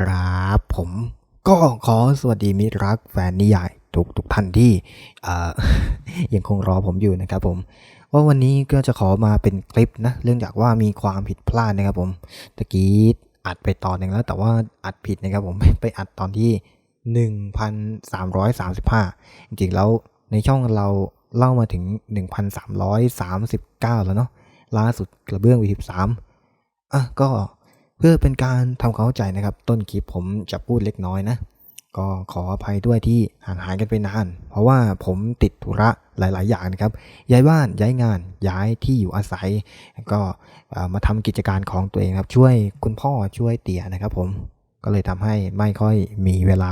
ครับผมก็ขอสวัสดีมิตรรักแฟนนิยายทุกทุกท่านที่ยังคงรอผมอยู่นะครับผมว่าวันนี้ก็จะขอมาเป็นคลิปนะเรื่องจากว่ามีความผิดพลาดนะครับผมตะกี้อัดไปตอนหนึ่งแล้ว แต่ว่าอัดผิดนะครับผมไปอัดตอนที่ 1,335 จริงๆแล้วในช่องเราเล่ามาถึง 1,339 แล้วเนาะล่าสุดกระเบื้อง V13 อะก็ เพื่อเป็นการทำความเข้าใจนะครับ ต้นคลิปผมจะพูดเล็กน้อยนะ ก็ขออภัยด้วยที่ห่างหายกันไปนาน เพราะว่าผมติดธุระหลาย ๆ อย่างนะครับ ย้ายบ้านย้ายงานย้ายที่อยู่อาศัย ก็มาทำกิจการของตัวเองครับ ช่วยคุณพ่อช่วยเตี่ยนะครับ ผมก็เลยทำให้ไม่ค่อยมีเวลา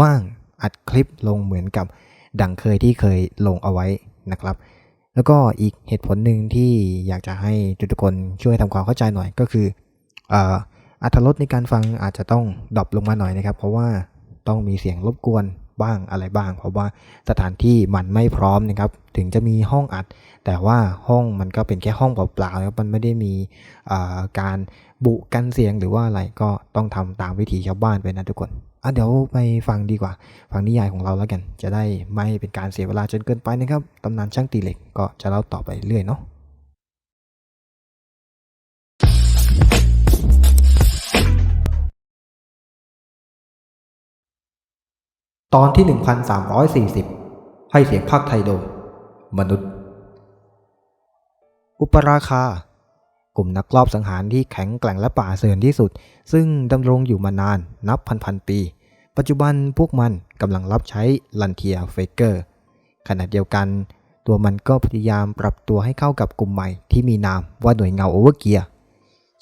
ว่างอัดคลิปลงเหมือนกับดังเคยที่เคยลงเอาไว้นะครับ แล้วก็อีกเหตุผลหนึ่งที่อยากจะให้ทุกๆคนช่วยทำความเข้าใจหน่อยก็คือ อัตรสในการฟังอาจจะต้องดรอปลงมาหน่อยนะครับ เพราะว่าต้องมีเสียงรบกวนบ้างอะไรบ้าง เพราะว่าสถานที่มันไม่พร้อมนะครับ ถึงจะมีห้องอัด แต่ว่าห้องมันก็เป็นแค่ห้องเปล่าๆนะครับมันไม่ได้มีการบุกันเสียงหรือว่าอะไรก็ต้องทำตามวิถีชาวบ้านไปนะทุกคนอะเดี๋ยวไปฟังดีกว่า ฟังนิยายของเราแล้วกัน จะได้ไม่เป็นการเสียเวลาจนเกินไปนะครับตำนานช่างตีเหล็กก็จะเล่าต่อไปเรื่อยเนาะ ตอนที่ 1340 ให้เสียงภาคไทยโดย มนุษย์ อุปราคา กลุ่มนักลอบสังหารที่แข็งแกร่งและป่าเสื่อนที่สุด ซึ่งดำรงอยู่มานานนับพันพันปี ปัจจุบันพวกมันกำลังรับใช้ลันเทียเฟเกอร์ ขณะเดียวกัน ตัวมันก็พยายามปรับตัวให้เข้ากับกลุ่มใหม่ที่มีนามว่าหน่วยเงาโอเวอร์เกีย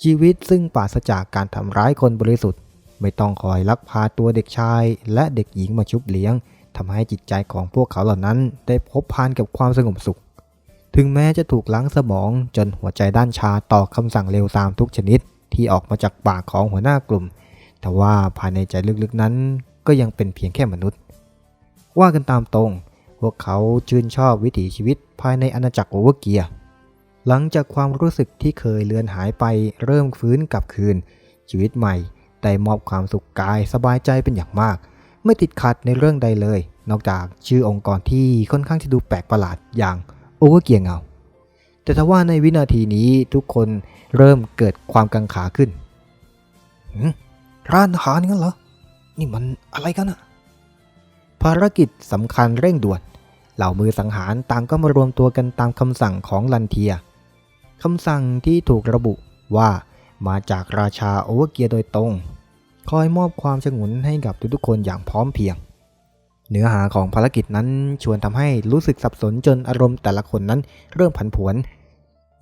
ชีวิตซึ่งปราศจากการทำร้ายคนบริสุทธิ์ ไม่ต้องคอยลักพาตัวเด็กชาย และเด็กหญิงมาชุบเลี้ยงทำให้จิตใจของพวกเขาเหล่านั้น ได้พบพานกับความสงบสุข ถึงแม้จะถูกล้างสมองจนหัวใจด้านชาต่อคำสั่งเร็วตามทุกชนิดที่ออกมาจากปากของหัวหน้ากลุ่ม แต่ว่าภายในใจลึกๆนั้น ก็ยังเป็นเพียงแค่มนุษย์ ว่ากันตามตรง พวกเขาชื่นชอบวิถีชีวิตภายในอาณาจักรโอเวอร์เกียหลังจากความรู้สึกที่เคยเลือนหายไปเริ่มฟื้นกลับคืน ชีวิตใหม่ ได้มอบความสุขกายสบายใจเป็นอย่างมาก ไม่ติดขัดในเรื่องใดเลย นอกจากชื่อองค์กรที่ค่อนข้างที่ดูแปลกประหลาดอย่างโอเวอร์เกียร์เงาแต่ถ้าว่าในวินาทีนี้ทุกคนเริ่มเกิดความกังขาขึ้นร้านอาหารงั้นเหรอ นี่มันอะไรกันอะภารกิจสำคัญเร่งด่วน เหล่ามือสังหารต่างก็มารวมตัวกันตามคำสั่งของลันเทียคำสั่งที่ถูกระบุว่า มาจากราชาโอเวอร์เกียร์โดยตรง คอยมอบความฉงนให้กับทุกๆคนอย่างพร้อมเพียง เนื้อหาของภารกิจนั้นชวนทำให้รู้สึกสับสนจนอารมณ์แต่ละคนนั้นเริ่มผันผวน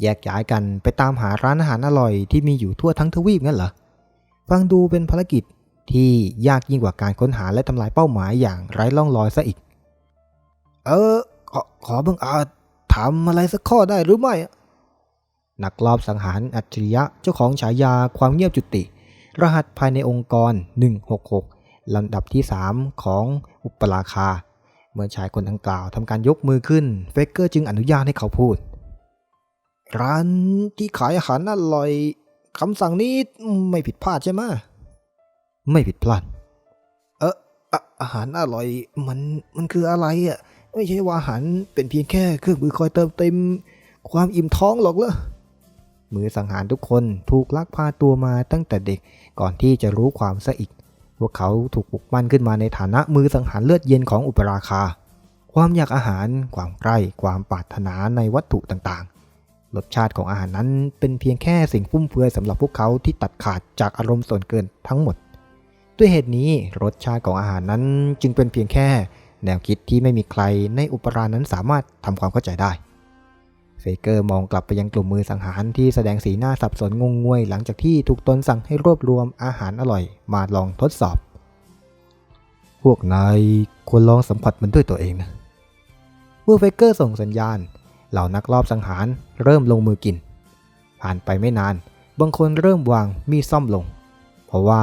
แยกย้ายกันไปตามหาร้านอาหารอร่อยที่มีอยู่ทั่วทั้งทวีปงั้นเหรอ ฟังดูเป็นภารกิจที่ยากยิ่งกว่าการค้นหาและทำลายเป้าหมายอย่างไร้ล่องรอยซะอีก เออ ขอขอบังอาจถามอะไรสักข้อได้หรือไม่อะ นักลอบสังหารอัจฉริยะเจ้าของฉายาความเงียบจุติ รหัสภายในองค์กร 166 ลำดับที่ 3 ของอุปราคา เมื่อชายคนดังกล่าวทำการยกมือขึ้น เฟกเกอร์จึงอนุญาตให้เขาพูด ร้านที่ขายอาหารอร่อยคำสั่งนี้ไม่ผิดพลาดใช่ไหมไม่ผิดพลาด เอออะอาหารอร่อยมันมันคืออะไรอะ ไม่ใช่ว่าอาหารเป็นเพียงแค่เครื่องมือคอยเติมเต็มความอิ่มท้องหรอกเหรอ มือสังหารทุกคนถูกลักพาตัวมาตั้งแต่เด็กก่อนที่จะรู้ความซะอีกพวกเขาถูกปลุกปั้นขึ้นมาในฐานะมือสังหารเลือดเย็นของอุปราคา ความอยากอาหาร ความใกล้ ความปรารถนาในวัตถุต่างๆ รสชาติของอาหารนั้นเป็นเพียงแค่สิ่งฟุ่มเฟือยสำหรับพวกเขาที่ตัดขาดจากอารมณ์ส่วนเกินทั้งหมด ด้วยเหตุนี้รสชาติของอาหารนั้นจึงเป็นเพียงแค่ แนวคิดที่ไม่มีใครในอุปรานั้นสามารถทำความเข้าใจได้ เฟเกอร์มองกลับไปยังกลุ่มมือสังหารที่แสดงสีหน้าสับสนงงงวยหลังจากที่ถูกตนสั่งให้รวบรวมอาหารอร่อยมาลองทดสอบ พวกนายควรลองสัมผัสมันด้วยตัวเองนะ เมื่อเฟเกอร์ส่งสัญญาณ เหล่านักลอบสังหารเริ่มลงมือกิน ผ่านไปไม่นาน บางคนเริ่มวางมีดซ่อมลง เพราะว่า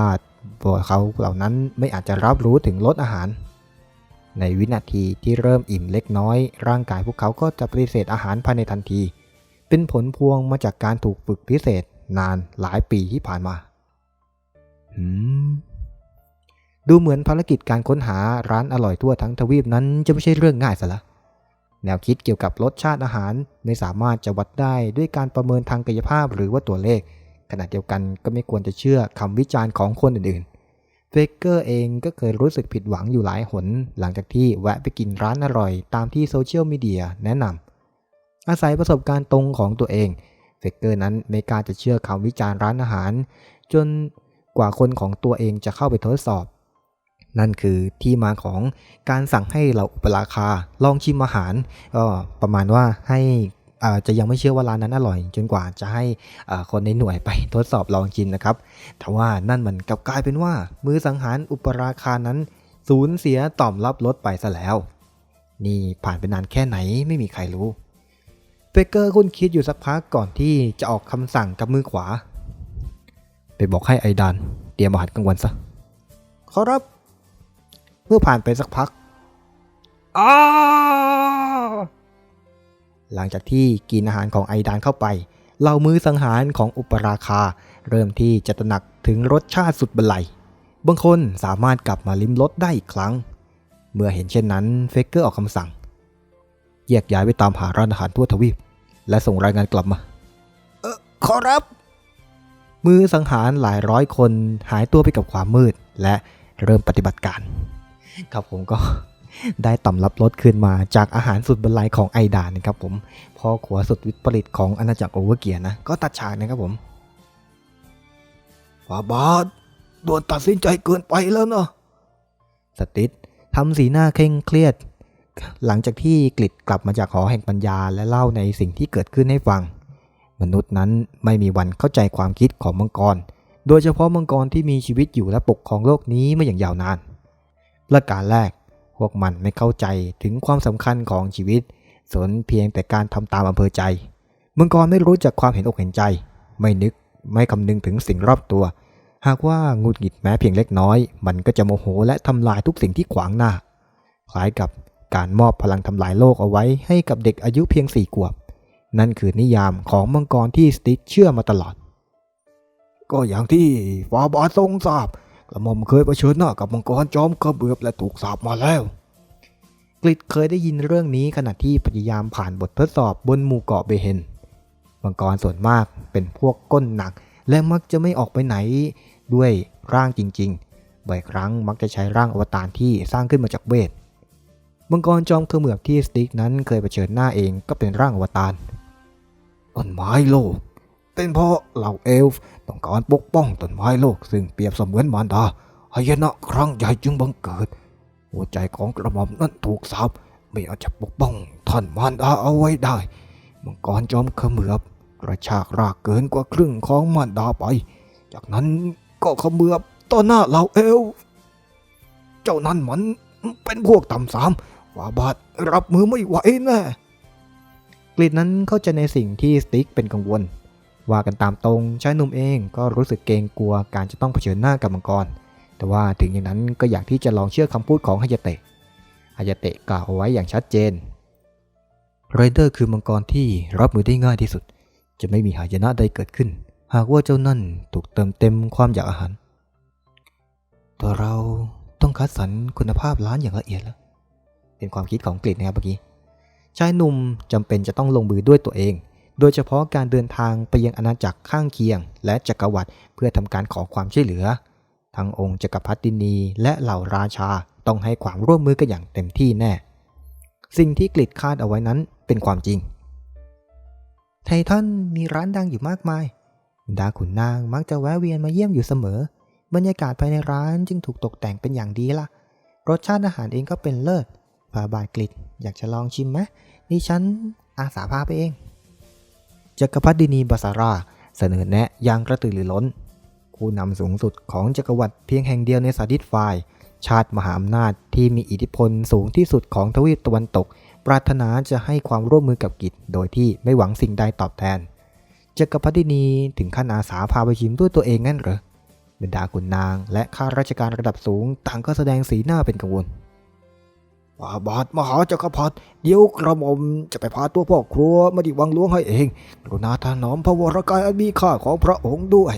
พวกเขาเหล่านั้นไม่อาจจะรับรู้ถึงรสอาหาร ในวินาทีที่เริ่มอิ่มเล็กน้อย ร่างกายพวกเขาก็จะปฏิเสธอาหารภายในทันที เป็นผลพวงมาจากการถูกฝึกพิเศษนานหลายปีที่ผ่านมาหืมดูเหมือนภารกิจการค้นหาร้านอร่อยทั่วทั้งทวีปนั้นจะไม่ใช่เรื่องง่ายซะละแนวคิดเกี่ยวกับรสชาติอาหารไม่สามารถจะวัดได้ด้วยการประเมินทางกายภาพหรือว่าตัวเลข ขณะเดียวกันก็ไม่ควรจะเชื่อคำวิจารณ์ของคนอื่นๆ เฟกเกอร์เองก็เคยรู้สึกผิดหวังอยู่หลายหน หลังจากที่แวะไปกินร้านอร่อยตามที่โซเชียลมีเดียแนะนำอาศัยประสบการณ์ตรงของตัวเอง เฟกเกอร์นั้นไม่กล้าจะเชื่อคำวิจารณ์ร้านอาหาร จนกว่าคนของตัวเองจะเข้าไปทดสอบ นั่นคือที่มาของการสั่งให้เราอุปราคาลองชิมอาหารก็ประมาณว่าให้ จะยังไม่เชื่อว่าร้านนั้นอร่อย จนกว่าจะให้อ่าคนในหน่วยไปทดสอบลองชิมนะครับแต่ว่านั่นมันกลับกลายเป็นว่า มือสังหารอุปราคานั้นสูญเสียต่อมรับรสไปซะแล้ว นี่ผ่านไปนานแค่ไหนไม่มีใครรู้เฟกเกอร์คุณคิดอยู่สักพักก่อนที่จะออกคำสั่งกับมือขวา ไปบอกให้ไอดานเตรียมอาหารกลางวันซะขอรับ เมื่อผ่านไปสักพักอ้า หลังจากที่กินอาหารของไอดานเข้าไปเหล่ามือสังหารของอุปราคา เริ่มที่จะตระหนักถึงรสชาติสุดบรรลัยบางคนสามารถกลับมาลิ้มรสได้อีกครั้ง เมื่อเห็นเช่นนั้นเฟกเกอร์ออกคำสั่ง แยกย้ายไปตามหาร้านอาหารทั่วทวีป และส่งรายงานกลับมา เออขอรับ มือสังหารหลายร้อยคนหายตัวไปกับความมืดและเริ่มปฏิบัติการ ครับผมก็ ได้ต่ำรับรสคืนมาจากอาหารสุดบรรลัยของไอดานนะครับผมพ่อขัวสุดวิปริตของอาณาจักรโอเวอร์เกียร์นะ ก็ตัดฉากนะครับผมฟาบาดด่วนตัดสินใจเกินไปแล้วเนาะสติสทำสีหน้าเคร่งเครียด หลังจากที่กลิดกลับมาจากหอแห่งปัญญาและเล่าในสิ่งที่เกิดขึ้นให้ฟัง มนุษย์นั้นไม่มีวันเข้าใจความคิดของมังกร โดยเฉพาะมังกรที่มีชีวิตอยู่และปกครองโลกนี้มาอย่างยาวนานประการแรก พวกมันไม่เข้าใจถึงความสำคัญของชีวิต สนเพียงแต่การทำตามอำเภอใจ มังกรไม่รู้จักความเห็นอกเห็นใจ ไม่นึกไม่คำนึงถึงสิ่งรอบตัว หากว่างุดหงิดแม้เพียงเล็กน้อย มันก็จะโมโหและทำลายทุกสิ่งที่ขวางหน้า คล้ายกับการมอบพลังทำลายโลกเอาไว้ให้กับเด็กอายุเพียงสี่ขวบ นั่นคือนิยามของมังกรที่สติ๊กเชื่อมาตลอด ก็อย่างที่ฟาบาทรงทราบ กระหม่อมเคยเผชิญหน้ากับมังกรจอมกระเบือบและถูกสาบมาแล้วกลิดเคยได้ยินเรื่องนี้ขณะที่พยายามผ่านบททดสอบบนหมู่เกาะเบเฮนมังกรส่วนมากเป็นพวกก้นหนัก และมักจะไม่ออกไปไหนด้วยร่างจริงๆบ่อยครั้งมักจะใช้ร่างอวตารที่สร้างขึ้นมาจากเวทมังกรจอมเขมือบที่สติ๊กนั้นเคยเผชิญหน้าเองก็เป็นร่างอวตารต้นไม้โลก เป็นเพราะเหล่าเอลฟ์ต้องการปกป้องต้นไม้โลก ซึ่งเปรียบเสมือนมารดาหายนะครั้งใหญ่จึงบังเกิด หัวใจของกระหม่อมนั้นถูกสาปไม่อาจจะปกป้องท่านมารดาเอาไว้ได้ มังกรจอมเขมือบกระชากรากเกินกว่าครึ่งของมารดาไป จากนั้นก็เขมือบต่อหน้าเหล่าเอลฟ์เจ้านั้นมันเป็นพวกต่ำสามฟาบาทรับมือไม่ไหวแน่กลิดนั้นเข้าใจในสิ่งที่สติ๊กเป็นกังวล ว่ากันตามตรงชายหนุ่มเองก็รู้สึกเกรงกลัวการจะต้องเผชิญหน้ากับมังกร แต่ว่าถึงอย่างนั้นก็อยากที่จะลองเชื่อคำพูดของฮายาเตะฮายาเตะกล่าวเอาไว้อย่างชัดเจนไรเดอร์คือมังกรที่รับมือได้ง่ายที่สุด จะไม่มีหายนะใดเกิดขึ้น หากว่าเจ้านั่นถูกเติมเต็มความอยากอาหารแต่เราต้องคัดสรรคุณภาพร้านอย่างละเอียดแล้ว เป็นความคิดของกฤษนะครับเมื่อกี้ชายหนุ่มจำเป็นจะต้องลงมือด้วยตัวเอง โดยเฉพาะการเดินทางไปยังอาณาจักรข้างเคียง และจักรวรรดิเพื่อทำการขอความช่วยเหลือ ทั้งองค์จักรพรรดินีและเหล่าราชาต้องให้ความร่วมมือกันอย่างเต็มที่แน่ สิ่งที่กฤษคาดเอาไว้นั้นเป็นความจริง ไททันมีร้านดังอยู่มากมาย ดาขุนนางมักจะแวะเวียนมาเยี่ยมอยู่เสมอ บรรยากาศภายในร้านจึงถูกตกแต่งเป็นอย่างดีล่ะ รสชาติอาหารเองก็เป็นเลิศฟาบาทกฤษอยากจะลองชิมไหมนี่ฉันอาสาพาไปเอง จักรพรรดินีบาซารา เสนอแนะอย่างกระตือรือร้น ผู้นำสูงสุดของจักรวรรดิเพียงแห่งเดียวในสาดิสไฟล์ชาติมหาอำนาจที่มีอิทธิพลสูงที่สุดของทวีปตะวันตก ปรารถนาจะให้ความร่วมมือกับกิจ โดยที่ไม่หวังสิ่งใดตอบแทนจักรพรรดินีถึงขั้นอาสาพาไปชิมด้วยตัวเองงั้นเหรอบรรดาขุนนาง และข้าราชการระดับสูงต่างก็แสดงสีหน้าเป็นกังวล ฟาบาทมหาจักรพรรดิเดี๋ยวกระหม่อมจะไปพาตัวพ่อครัวมาที่วังหลวงให้เองกรุณาถนอมพระวรกายอันมีค่าของพระองค์ด้วย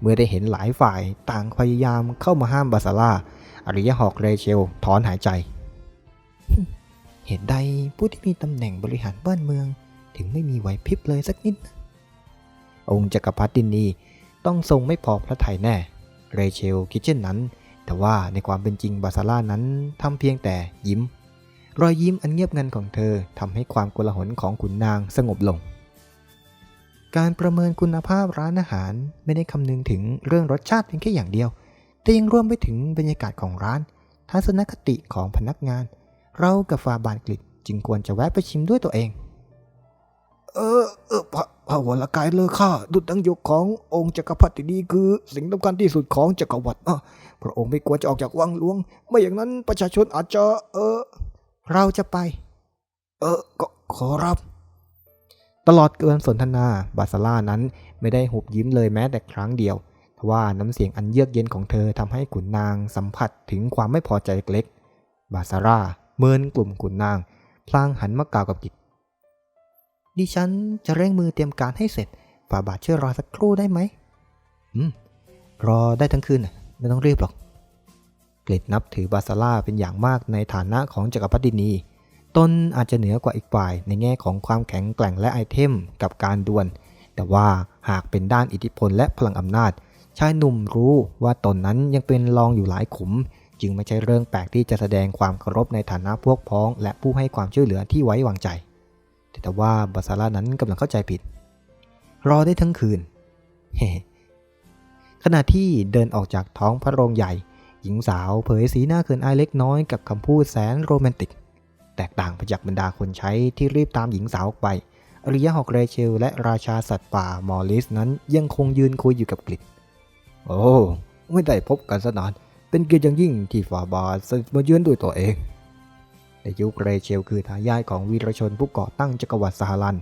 เมื่อได้เห็นหลายฝ่ายต่างพยายามเข้ามาห้ามบาซาร่าอริยหอกเรเชลถอนหายใจ เหตุใดผู้ที่มีตำแหน่งบริหารบ้านเมือง ถึงไม่มีไหวพริบเลยสักนิด องค์จักรพรรดินีต้องทรงไม่พอพระทัยแน่ เรเชลคิดเช่นนั้น แต่ว่าในความเป็นจริงบาซาร่านั้นทำเพียงแต่ยิ้ม รอยยิ้มอันเงียบงันของเธอทำให้ความโกลาหลของขุนนางสงบลง การประเมินคุณภาพร้านอาหารไม่ได้คำนึงถึงเรื่องรสชาติเพียงแค่อย่างเดียว แต่ยังรวมไปถึงบรรยากาศของร้าน ทัศนคติของพนักงาน เรากับฟาบานกฤษจึงควรจะแวะไปชิมด้วยตัวเอง เออเออ พระระวรกายเลอค่าดุจดังยกขององค์จักรพรรดินีคือสิ่งสำคัญที่สุดของจักรวรรดิพระองค์ไม่ควรจะออกจากวังหลวง ไม่อย่างนั้นประชาชนอาจจะ เออ เราจะไป เออก็ขอรับ ตลอดเกินสนทนาบาซาร่านั้นไม่ได้หุบยิ้มเลยแม้แต่ครั้งเดียวทว่าน้ำเสียงอันเยือกเย็นของเธอทำให้ขุนนางสัมผัสถึงความไม่พอใจเล็ก บาซาร่าเมินกลุ่มขุนนาง พลางหันมากล่าวกับกิจ ดิฉันจะเร่งมือเตรียมการให้เสร็จ ฝ่าบาทช่วยรอสักครู่ได้ไหม อืม รอได้ทั้งคืนน่ะไม่ต้องรีบหรอกกลิดนับถือบาซาร่าเป็นอย่างมากในฐานะของจักรพรรดินี ตนอาจจะเหนือกว่าอีกฝ่ายในแง่ของความแข็งแกร่งและไอเทมกับการดวล แต่ว่าหากเป็นด้านอิทธิพลและพลังอำนาจ ชายหนุ่มรู้ว่าตนนั้นยังเป็นรองอยู่หลายขุม จึงไม่ใช่เรื่องแปลกที่จะแสดงความเคารพในฐานะพวกพ้อง และผู้ให้ความช่วยเหลือที่ไว้วางใจ แต่ว่าบาซาร่านั้นกำลังเข้าใจผิด รอได้ทั้งคืน ขณะที่เดินออกจากท้องพระโรงใหญ่ หญิงสาวเผยสีหน้าเขินอายเล็กน้อยกับคำพูดแสนโรแมนติก แตกต่างไปจากบรรดาคนใช้ที่รีบตามหญิงสาวออกไปอริยะฮอกเรเชล และราชาสัตว์ป่ามอริสนั้นยังคงยืนคุยอยู่กับกลิดโอ้ ไม่ได้พบกันสนาน เป็นเกียรติอย่างยิ่งที่ฝ่าบาทเสด็จมาเยือนด้วยตัวเอง ยุคเรเชลคือทายาทของวีรชนผู้ก่อตั้งจักรวรรดิสหรัน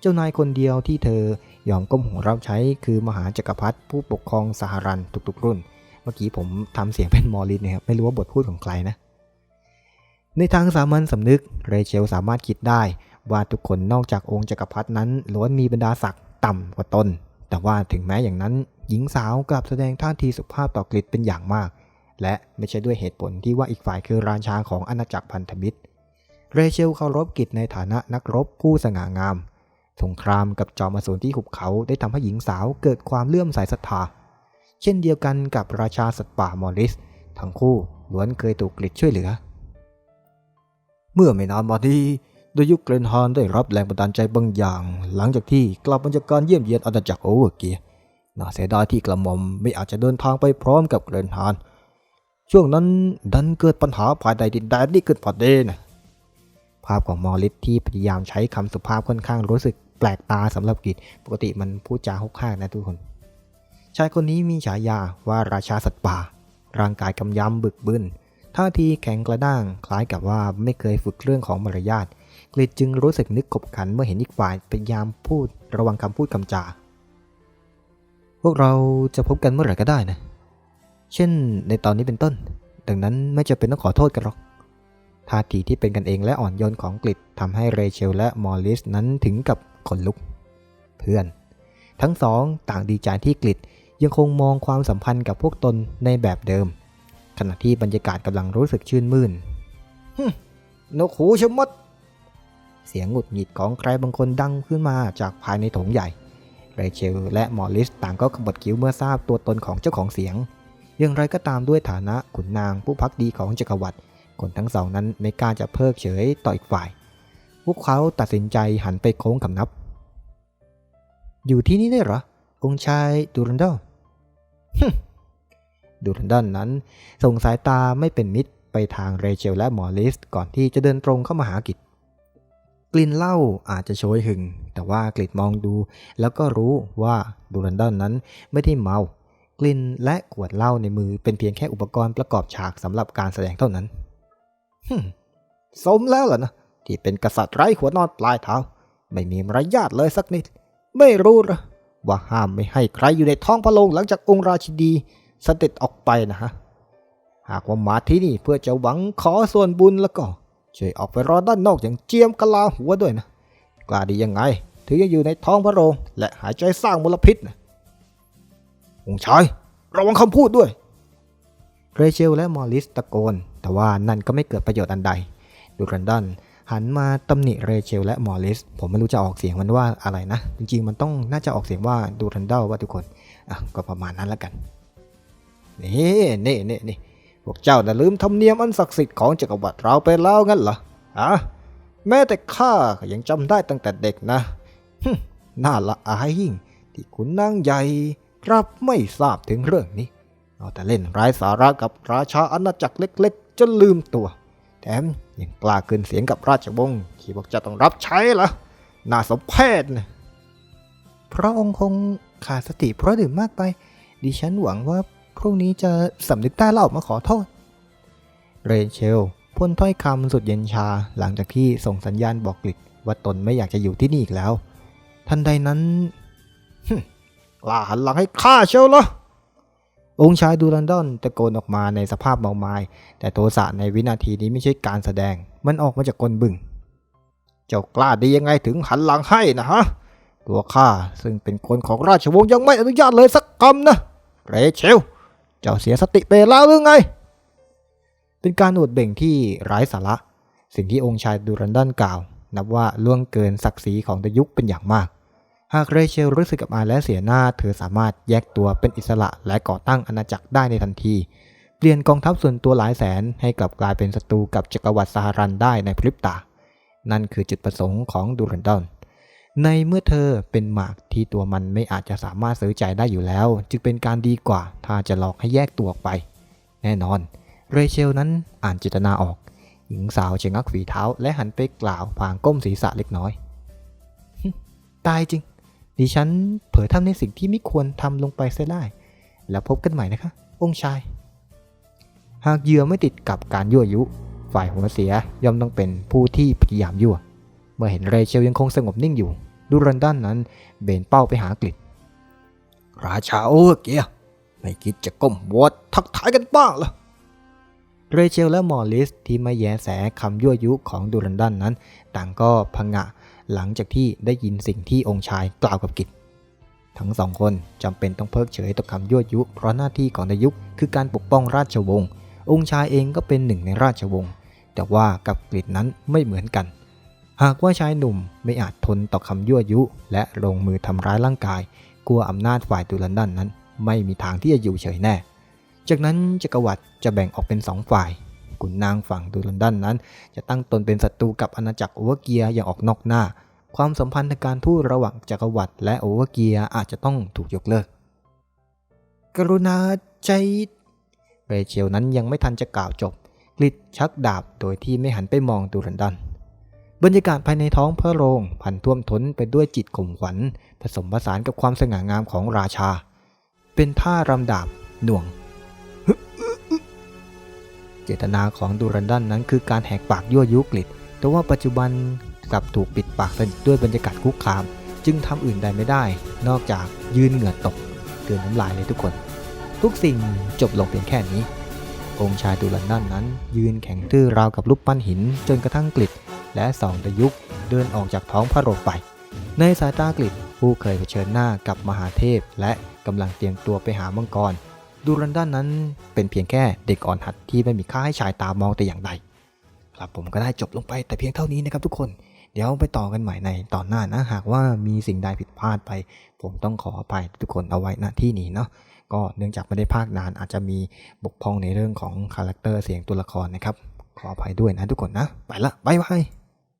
เจ้านายคนเดียวที่เธอยอมก้มหัวรับใช้คือมหาจักรพรรดิผู้ปกครองสหรันทุกๆรุ่น เมื่อกี้ผมทำเสียงเป็นมอริสนะครับไม่รู้ว่าบทพูดของใครนะ ในทางสามัญสำนึกเรเชลสามารถคิดได้ ว่าทุกคนนอกจากองค์จักรพรรดินั้นล้วนมีบรรดาศักดิ์ต่ำกว่าตน แต่ว่าถึงแม้อย่างนั้น หญิงสาวกลับแสดงท่าทีสุภาพต่อกฤษเป็นอย่างมากและไม่ใช่ด้วยเหตุผลที่ว่าอีกฝ่ายคือราชาของอาณาจักรพันธมิตร เรเชลเคารพกิจในฐานะนักรบผู้สง่างาม สงครามกับจอมอสูรที่หุบเขาได้ทำให้หญิงสาวเกิดความเลื่อมใสศรัทธา เช่นเดียวกันกับราชาสัตว์ป่ามอริส ทั้งคู่ล้วนเคยถูกกฤษช่วยเหลือ เมื่อไม่นานมานี้โดยยุคเกรนฮานได้รับแรงบันดาลใจบางอย่าง หลังจากที่กลับมาจากการเยี่ยมเยียนอาณาจักรโอเวอร์เกียน่าเสียดายที่กระหม่อมไม่อาจจะเดินทางไปพร้อมกับเกรนฮานช่วงนั้นดันเกิดปัญหาภายในดินแดนนี่ขึ้นพอดีนะ ภาพของมอริสที่พยายามใช้คำสุภาพค่อนข้างรู้สึกแปลกตาสำหรับกิจปกติมันพูดจาฮกห้ากนะทุกคน ชายคนนี้มีฉายาว่าราชาสัตว์ป่า ร่างกายกำยำบึกบึนท่าทีแข็งกระด้าง คล้ายกับว่าไม่เคยฝึกเรื่องของมารยาทกลิดจึงรู้สึกนึกขบขันเมื่อเห็นอีกฝ่ายพยายามพูดระวังคำพูดคำจา พวกเราจะพบกันเมื่อไหร่ก็ได้นะ เช่นในตอนนี้เป็นต้น ดังนั้นไม่จะเป็นต้องขอโทษกันหรอก ท่าทีที่เป็นกันเองและอ่อนโยนของกลิดทำให้เรเชลและมอริสนั้นถึงกับขนลุก เพื่อน ทั้งสองต่างดีใจที่กลิดยังคงมองความสัมพันธ์กับพวกตนในแบบเดิม ขณะที่บรรยากาศกำลังรู้สึกชื่นมื่นนกหูชะมัดเสียงหงุดหงิดของใครบางคนดังขึ้นมาจากภายในโถงใหญ่ เรเชลและมอริสต่างก็ขมวดคิ้วเมื่อทราบตัวตนของเจ้าของเสียงอย่างไรก็ตามด้วยฐานะขุนนางผู้พักดีของจักรวรรดิ คนทั้งสองนั้นไม่กล้าจะเพิกเฉยต่ออีกฝ่าย พวกเขาตัดสินใจหันไปโค้งคำนับ อยู่ที่นี่ได้เหรอ องค์ชายดูรันดอลดูรันดอลนั้น ส่งสายตาไม่เป็นมิตรไปทางเรเชลและมอริสก่อนที่จะเดินตรงเข้ามาหากิจกลิ่นเหล้าอาจจะโชยหึง แต่ว่ากลิดมองดู แล้วก็รู้ว่าดูรันดอลนั้นไม่ได้เมา กลิ่นและขวดเหล้าในมือเป็นเพียงแค่อุปกรณ์ประกอบฉากสำหรับการแสดงเท่านั้น สมแล้วล่ะนะ ที่เป็นกษัตริย์ไร้หัวนอนปลายเท้า ไม่มีมารยาทเลยสักนิด ไม่รู้หรอว่าห้ามไม่ให้ใครอยู่ในท้องพระโรงหลังจากองค์ราชินีเสด็จออกไปนะฮะ หากว่ามาที่นี่เพื่อจะหวังขอส่วนบุญแล้วก็ช่วยออกไปรอด้านนอกอย่างเจียมกะลาหัวด้วยนะ กล้าดียังไง ถึงจะอยู่ในท้องพระโรง และหายใจสร้างมลพิษนะองค์ชายระวังคำพูดด้วย เรเชลและมอริสตะโกน แต่ว่านั่นก็ไม่เกิดประโยชน์อันใด ดูรันดันหันมาตำหนิเรเชลและมอริส ผมไม่รู้จะออกเสียงมันว่าอะไรนะ จริงๆ มันต้องน่าจะออกเสียงว่าดูรันดัลว่าทุกคน อะ ก็ประมาณนั้นแล้วกัน นี่นี่นี่นี่พวกเจ้าน่ลืมธรรมเนียมอันศักดิ์สิทธิ์ของจักรวรรดิเราไปแล้วงั้นเหรออะแม้แต่ข้าก็ยังจำได้ตั้งแต่เด็กนะฮึ่น่าละอายยิ่ง ที่คุณนางใหญ่รับไม่ทราบถึงเรื่องนี้ เอาแต่เล่นร้ายสาระกับราชาอาณาจักรเล็กๆ จนลืมตัว แถมยังกล้าขึ้นเสียงกับราชวงศ์ที่บอกจะต้องรับใช้ละน่าสมเพชนะพระองค์คงขาดสติเพราะดื่มมากไป ดิฉันหวังว่าพรุ่งนี้จะสำนึกได้แล้วออกมาขอโทษ เรเชลพ่นถ้อยคำสุดเย็นชาหลังจากที่ส่งสัญญาณบอกกลิดว่าตนไม่อยากจะอยู่ที่นี่อีกแล้ว ทันใดนั้นฮึ่มกล้าหันหลังให้ข้าเชียวเหรอ องค์ชายดูรันดอนตะโกนออกมาในสภาพเมาไม้แต่โทสะในวินาทีนี้ไม่ใช่การแสดง มันออกมาจากกลบึงเจ้ากล้าด้ยังไงถึงหันหลังให้นะฮะ ตัวข้าซึ่งเป็นคนของราชวงศ์ยังไม่อนุญาตเลยสักคำนะเรเชล เจ้าเสียสติไปแล้วหรือไง เป็นการอวดเบ่งที่ไร้สาระ สิ่งที่องค์ชายดูรันดอนกล่าว นับว่าล่วงเกินศักดิ์ศรีของดยุคเป็นอย่างมาก หากเรเชลรู้สึกกับอายและเสียหน้า เธอสามารถแยกตัวเป็นอิสระและก่อตั้งอาณาจักรได้ในทันที เปลี่ยนกองทัพส่วนตัวหลายแสนให้กลับกลายเป็นศัตรูกับจักรวรรดิสหรันได้ในพริบตา นั่นคือจุดประสงค์ของดูรันดอน ในเมื่อเธอเป็นหมากที่ตัวมันไม่อาจจะสามารถซื้อใจได้อยู่แล้ว จึงเป็นการดีกว่า ถ้าจะหลอกให้แยกตัวออกไป แน่นอน เรเชลนั้นอ่านจิตนาออก หญิงสาวชะงักฝีเท้าและหันไปกล่าวพางก้มศีรษะเล็กน้อย ตายจริง ดิฉันเผลอทำในสิ่งที่ไม่ควรทำลงไปเสียได้ แล้วพบกันใหม่นะคะ องค์ชาย หากเหยื่อไม่ติดกับการยั่วยุ ฝ่ายหัวเสียย่อมต้องเป็นผู้ที่พยายามยั่ว เมื่อเห็นเรเชลยังคงสงบนิ่งอยู่ดูรันดันนั้นเบนเป้าไปหากลิดราชาโอเวอร์เกียร์ไม่คิดจะก้มหัวทักทายกันบ้างเหรอเรเชลและมอริสที่ไม่แยแสคำยั่วยุของดูรันดันนั้น ต่างก็พงะ หลังจากที่ได้ยินสิ่งที่องค์ชายกล่าวกับกิจทั้งสองคนจำเป็นต้องเพิกเฉยต่อคำยั่วยุ เพราะหน้าที่ของนายุคคือการปกป้องราชวงศ์องค์ชายเองก็เป็นหนึ่งในราชวงศ์แต่ว่ากับกฤษนั้นไม่เหมือนกัน หากว่าชายหนุ่มไม่อาจทนต่อคำยั่วยุ และลงมือทำร้ายร่างกาย กลัวอำนาจฝ่ายดูรันดันนั้น ไม่มีทางที่จะอยู่เฉยแน่ จากนั้นจักรวรรดิจะแบ่งออกเป็นสองฝ่าย ขุนนางฝั่งดูรันดันนั้น จะตั้งตนเป็นศัตรูกับอาณาจักรโอเวอร์เกียอย่างออกนอกหน้า ความสัมพันธ์ทางการทูตระหว่างจักรวรรดิและโอเวอร์เกียอาจจะต้องถูกยกเลิก กรุณาใจเรเชลนั้นยังไม่ทันจะกล่าวจบกลิดชักดาบโดยที่ไม่หันไปมองดูรันดันบรรยากาศภายในท้องพระโรงพันท่วมท้นไปด้วยจิตข่มขวัญ ผสมผสานกับความสง่างามของราชา เป็นท่ารำดาบหน่วง เจตนาของดูรันดันนั้นคือการแหกปากยั่วยุกลิดแต่ว่าปัจจุบันกลับถูกปิดปากสนิทด้วยบรรยากาศคุกคาม จึงทำอื่นใดไม่ได้ นอกจากยืนเหงื่อตกเกินน้ำลายเลยทุกคน ทุกสิ่งจบลงเพียงแค่นี้ องค์ชายดูรันดันนั้น ยืนแข็งทื่อราวกับรูปปั้นหิน จนกระทั่งกลิดและสองตะยุกเดินออกจากท้องพระโรงไป ในสายตากลิดผู้เคยเผชิญหน้ากับมหาเทพและกำลังเตรียมตัวไปหามังกร ดูรันดันนั้นเป็นเพียงแค่เด็กอ่อนหัดที่ไม่มีค่าให้ชายตามองแต่อย่างใด ครับผมก็ได้จบลงไปแต่เพียงเท่านี้นะครับทุกคน เดี๋ยวไปต่อกันใหม่ในตอนหน้านะ หากว่ามีสิ่งใดผิดพลาดไป ผมต้องขออภัยทุกคนเอาไว้ณที่นี้เนาะ ก็เนื่องจากไม่ได้ภาคนานอาจจะมีบกพร่องในเรื่องของคาแรคเตอร์เสียงตัวละครนะครับ ขออภัยด้วยนะทุกคนนะ ไปละบายบาย